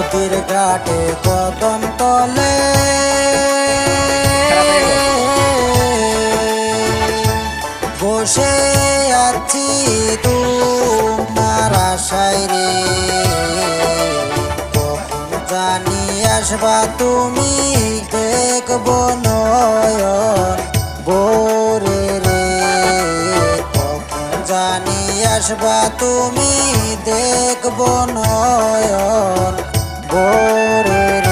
নদীর ঘাটে কদম তলে। বসে আছি তোমার আশায় রে। জানি আসবা তুমি দেখব নয়ন বোরে রে। জানি আসবা তুমি দেখব নয়ন ভোরের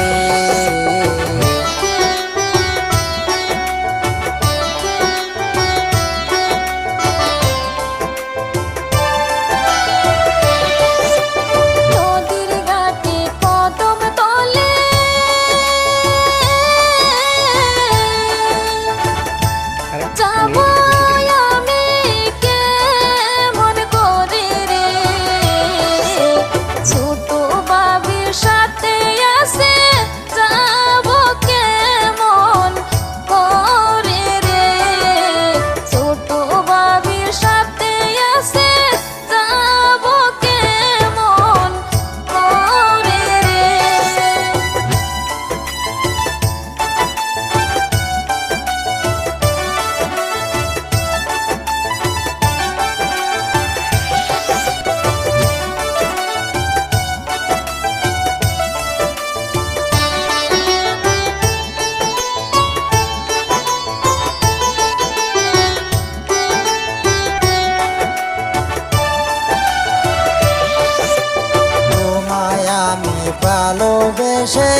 ভালোবেসে।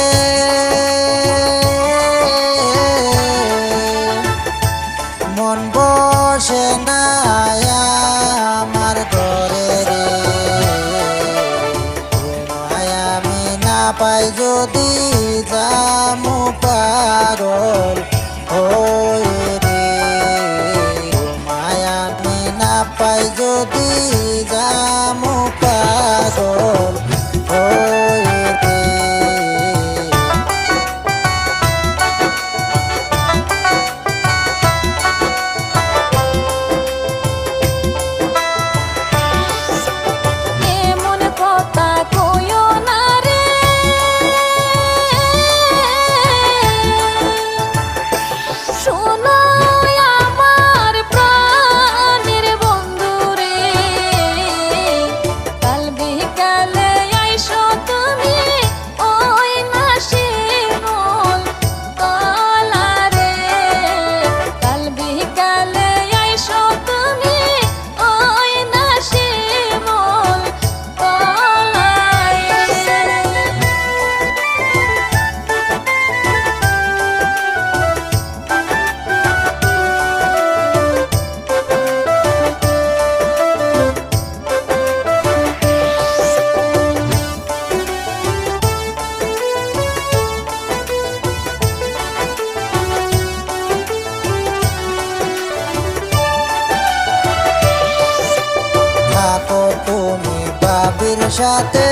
মন বসে না আমার ঘরে রে। আমি না পাই যদি যামু পারল। তুমি বাবির সাথে